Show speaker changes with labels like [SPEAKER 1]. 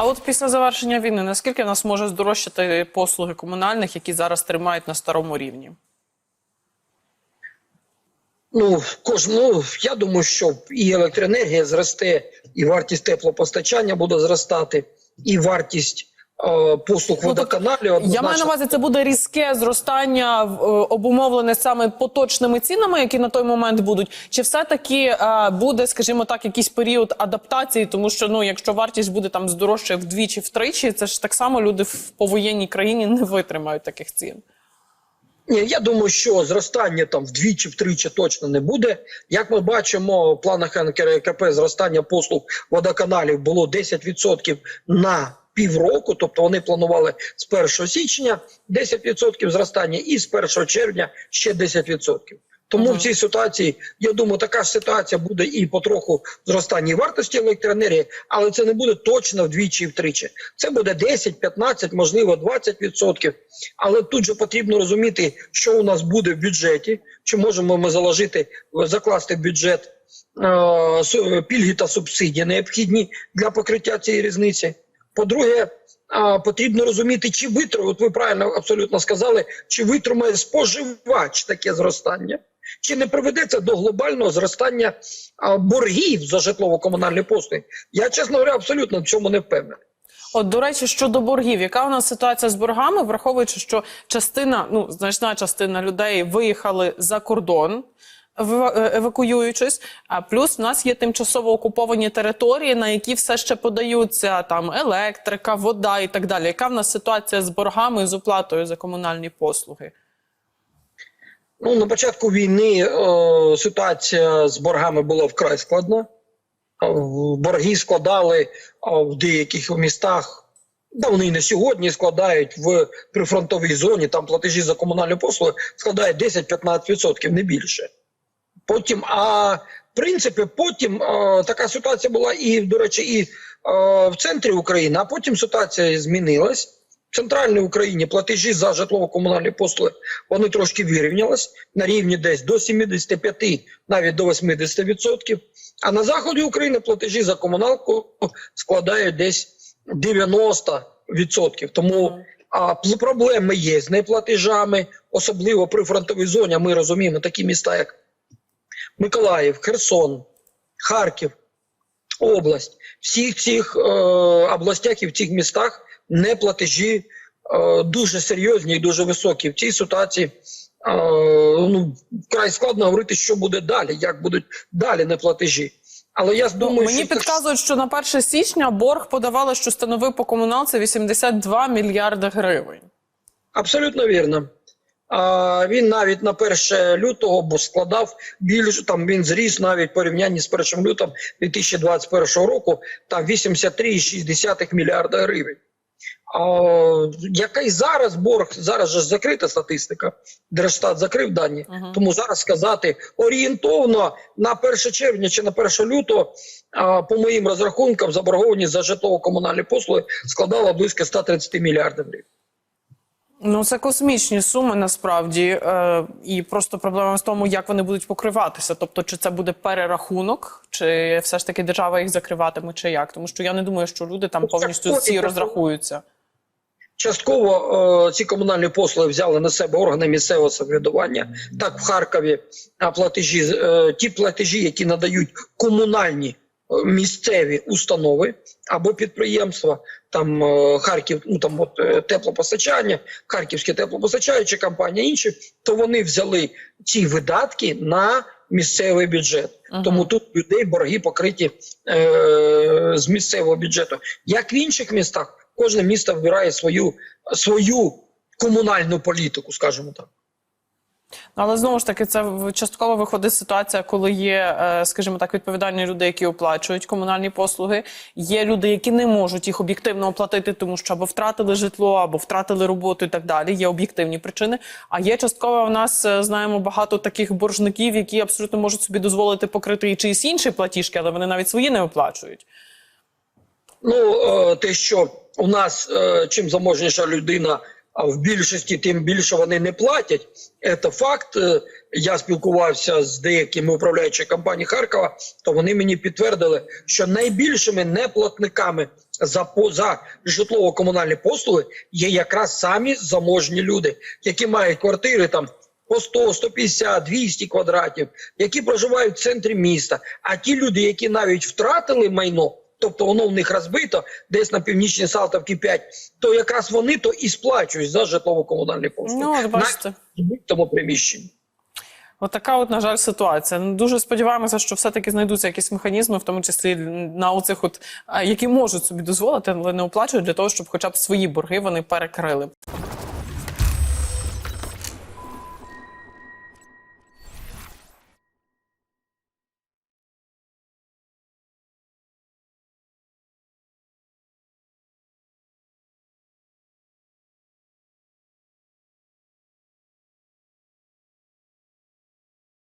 [SPEAKER 1] А от після завершення війни, наскільки нас може здорожчати послуги комунальних, які зараз тримають на старому рівні?
[SPEAKER 2] Ну, кож, ну, я думаю, що і електроенергія зросте, і вартість теплопостачання буде зростати, і вартість послуг
[SPEAKER 1] Ну,
[SPEAKER 2] водоканалів.
[SPEAKER 1] Я маю на увазі, це буде різке зростання е, обумовлене саме поточними цінами, які на той момент будуть. Чи все таки е, буде, скажімо так, якийсь період адаптації, тому що ну, якщо вартість буде там здорожчає вдвічі, втричі, це ж так само люди в повоєнній країні не витримають таких цін.
[SPEAKER 2] Ні, я думаю, що зростання там вдвічі, втричі точно не буде. Як ми бачимо, в планах НКРКП зростання послуг водоканалів було 10% на півроку, тобто вони планували з 1 січня 10% зростання і з 1 червня ще 10%. Тому
[SPEAKER 1] Ага.
[SPEAKER 2] в цій ситуації, я думаю, така ж ситуація буде і потроху зростання вартості електроенергії, але це не буде точно вдвічі і втричі. Це буде 10, 15, можливо, 20%. Але тут же потрібно розуміти, що у нас буде в бюджеті, чи можемо ми заложити, закласти в бюджет е, пільги та субсидії необхідні для покриття цієї різниці. По-друге, потрібно розуміти, чи витримає, от ви правильно абсолютно сказали, чи витримає споживач таке зростання, чи не приведеться до глобального зростання боргів за житлово-комунальні послуги. Я, чесно говоря, абсолютно в цьому не впевнений.
[SPEAKER 1] От, до речі, щодо боргів, яка у нас ситуація з боргами, враховуючи, що частина, ну значна частина людей виїхали за кордон. Е, Евакуюючись, а плюс в нас є тимчасово окуповані території, на які все ще подаються там електрика, вода і так далі. Яка в нас ситуація з боргами з оплатою за комунальні послуги?
[SPEAKER 2] Ну, на початку війни е, ситуація з боргами була вкрай складна. Е, Борги складали в деяких містах, да вони і на сьогодні складають в прифронтовій зоні, там платежі за комунальні послуги складають 10-15%, не більше. Потім, а в принципі, потім е, така ситуація була і, до речі, і е, в центрі України, а потім ситуація змінилась. В центральній Україні платежі за житлово-комунальні послуги вони трошки вирівнялись на рівні десь до 75, навіть до 80%. А на заході України платежі за комуналку складають десь 90%. Тому а, проблеми є з неплатежами, особливо при фронтовій зоні. Ми розуміємо такі міста, як Миколаїв, Херсон, Харків, область. Всіх цих е, областях і в цих містах неплатежі е, дуже серйозні і дуже високі. В цій ситуації е, ну, вкрай складно говорити, що буде далі, як будуть далі неплатежі. Але я
[SPEAKER 1] Ну,
[SPEAKER 2] думаю,
[SPEAKER 1] мені
[SPEAKER 2] що
[SPEAKER 1] підказують, що на 1 січня борг подавали, що становив по комуналці 82 мільярди гривень.
[SPEAKER 2] Абсолютно вірно. А, він навіть на 1 лютого бо складав більше, там він зріс навіть порівнянні з 1 лютом 2021 року, там 83,6 мільярда гривень. А, який зараз борг, зараз же закрита статистика, Держстат закрив дані,
[SPEAKER 1] Мгм.
[SPEAKER 2] тому зараз сказати орієнтовно на 1 червня чи на 1 лютого, а, по моїм розрахункам, заборгованість за житлово-комунальні послуги складала близько 130 мільярдів гривень.
[SPEAKER 1] Ну, це космічні суми насправді, е, і просто проблема в тому, як вони будуть покриватися. Тобто, чи це буде перерахунок, чи все ж таки держава їх закриватиме, чи як? Тому що я не думаю, що люди там
[SPEAKER 2] Ну,
[SPEAKER 1] повністю всі розрахуються.
[SPEAKER 2] Частково е, ці комунальні послуги взяли на себе органи місцевого самоврядування. Так, в Харкові а, платежі, е, ті платежі, які надають комунальні місцеві установи або підприємства, там е, Харків, ну там от е, теплопостачання, Харківське теплопостачаюча компанія, інші, то вони взяли ці видатки на місцевий бюджет.
[SPEAKER 1] Мгм.
[SPEAKER 2] Тому тут людей борги покриті е, з місцевого бюджету. Як в інших містах, кожне місто вибирає свою, свою комунальну політику, скажімо так.
[SPEAKER 1] Але знову ж таки, це частково виходить ситуація, коли є, е, скажімо так, відповідальні люди, які оплачують комунальні послуги. Є люди, які не можуть їх об'єктивно оплатити, тому що або втратили житло, або втратили роботу і так далі. Є об'єктивні причини. А є частково в нас е, знаємо багато таких боржників, які абсолютно можуть собі дозволити покрити і чиїсь інші платіжки, але вони навіть свої не оплачують.
[SPEAKER 2] Ну, е, те, що у нас чим заможніша людина а в більшості тим більше вони не платять. Це факт. Е, Я спілкувався з деякими управляючими компанії Харкова, то вони мені підтвердили, що найбільшими неплатниками за за житлово-комунальні послуги є якраз самі заможні люди, які мають квартири там по 100, 150, 200 квадратів, які проживають в центрі міста. А ті люди, які навіть втратили майно, тобто воно в них розбито десь на північній Салтовці 5, то якраз вони то і сплачують за житлово-комунальні послуги.
[SPEAKER 1] Ну, от бачите.
[SPEAKER 2] На тому приміщенні.
[SPEAKER 1] Отака, от, на жаль, ситуація. Ну, Дуже сподіваємося, що все-таки знайдуться якісь механізми, в тому числі на оцих, от, які можуть собі дозволити, але не оплачують для того, щоб хоча б свої борги вони перекрили.